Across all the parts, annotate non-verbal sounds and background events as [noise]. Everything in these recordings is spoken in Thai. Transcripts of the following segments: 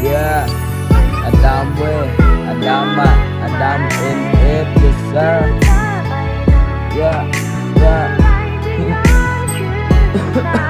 Yeah, Adam way, Adama, Adam in it, yes sir. Yeah, yeah. [laughs]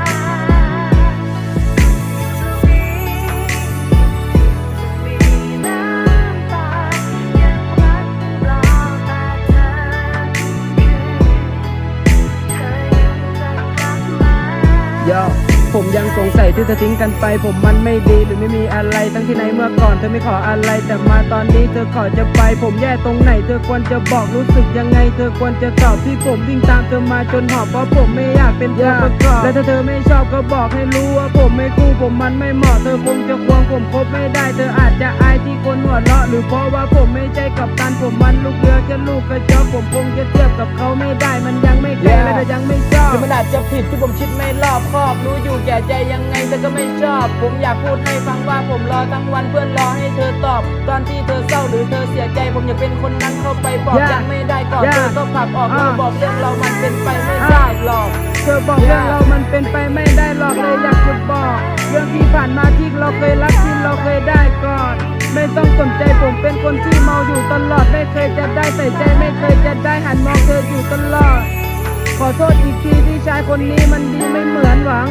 Yo ผมยังสงสัยที่เธอทิ้งกันไป ผมมันไม่ดีหรือไม่มีอะไร ทั้งที่ในเมื่อก่อนเธอไม่ขออะไร แต่มาตอนนี้เธอขอจะไป ผมแย่ตรงไหน เธอควรจะบอกรู้สึกยังไง เธอควรจะตอบที่ผมวิ่งตามเธอมาจนหอบเพราะผมไม่อยากเป็นตัวประกอบและถ้าเธอไม่ชอบก็บอกให้รู้ว่าผมไม่คู่ผมมันไม่เหมาะเธอคงจะควงผมคบไม่ได้ เธออาจจะอายที่คนหัวเราะหรือเพราะว่าผมไม่ใช่กับตันผมมันลูกเรือแค่ลูกกระจอกผมคงจะเทียบกับเขาไม่ได้ อบคือมันอาจจะผิดที่ผมคิดไม่รอบคอบรู้อยู่แก่ใจยังไงเธอก็ไม่ชอบ ผมอยากพูดให้ฟังว่าผมรอทั้งวันเพื่อรอให้เธอตอบ ตอนที่เธอเศร้าหรือเธอเสียใจ ผมอยากเป็นคนนั้นเข้าไปบอก Yeah ยังไม่ได้ก่อน Yeah เธอก็ผลักออกแล้วอ่าบอกเรื่องเรามันเป็นไปไม่ได้หรอกเธอบอกเรื่องเรามันเป็นไปไม่ได้หรอกเลยอยากจะบอกเรื่องที่ผ่านมาที่เราเคยรักที่เราเคยได้ก่อนไม่ต้องสนใจผมเป็นคนที่เมาอยู่ตลอด ไม่เคยจะได้ใส่ใจไม่เคยจะได้หันมองเธออยู่ตลอด ขอโทษอีกทีที่ชายคนนี้มันดีไม่เหมือนหวัง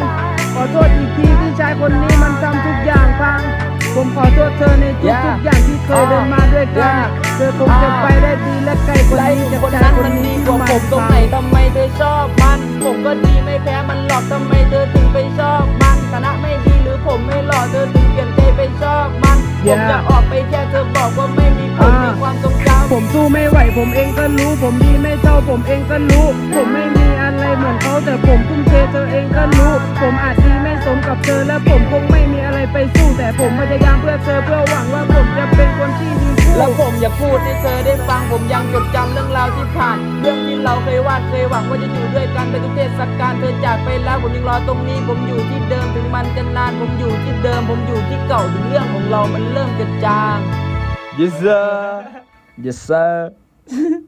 ขอโทษอีกทีที่ชายคนนี้มันทำทุกอย่างพัง ผมขอโทษเธอในทุก Yeah ทุกอย่างที่เคยเดินมาด้วยกัน Yeah เธอคงจะไปได้ดีและไกลกว่าไรนี้จากคนชายนั้นคนมันนี้ดีที่กว่ามันผมตรงพัไหนทำไมเธอชอบมัน ผมก็ดีไม่แพ้มันหรอกทำไมเธอถึงไปชอบมันฐานะไม่ดีหรือผมไม่หล่อเธอถึงเปลี่ยนใจไปชอบมัน ผม Yeah จะออกไปแค่เธอบอกว่าไม่ ผมสู้ไม่ไหว ผมเองก็รู้ ผมดีไม่เท่าผมเองก็รู้ ผมไม่มีอะไรเหมือนเขาแต่ผมทุ่มเทเธอเองก็รู้ ผมอาจดีไม่สมกับเธอและผมคงไม่มีอะไรไปสู้ แต่ผมพยายามเพื่อเธอเพื่อหวังว่าผมจะเป็นคนที่ดีคู่แล้วผมอยากพูดให้เธอได้ฟังผมยังจดจำเรื่องราวที่ผ่าน เรื่องที่เราเคยวาดเคยหวังว่าจะอยู่ด้วยกันไปทุกเทศกาลเธอจากไปแล้วผมยังรอตรงนี้ ผมอยู่ที่เดิมถึงมันจะนานผมอยู่ที่เดิม ผมอยู่ที่เก่าถึงเรื่องของเรามันเริ่มจะจาง yes sir Yes, sir. [laughs]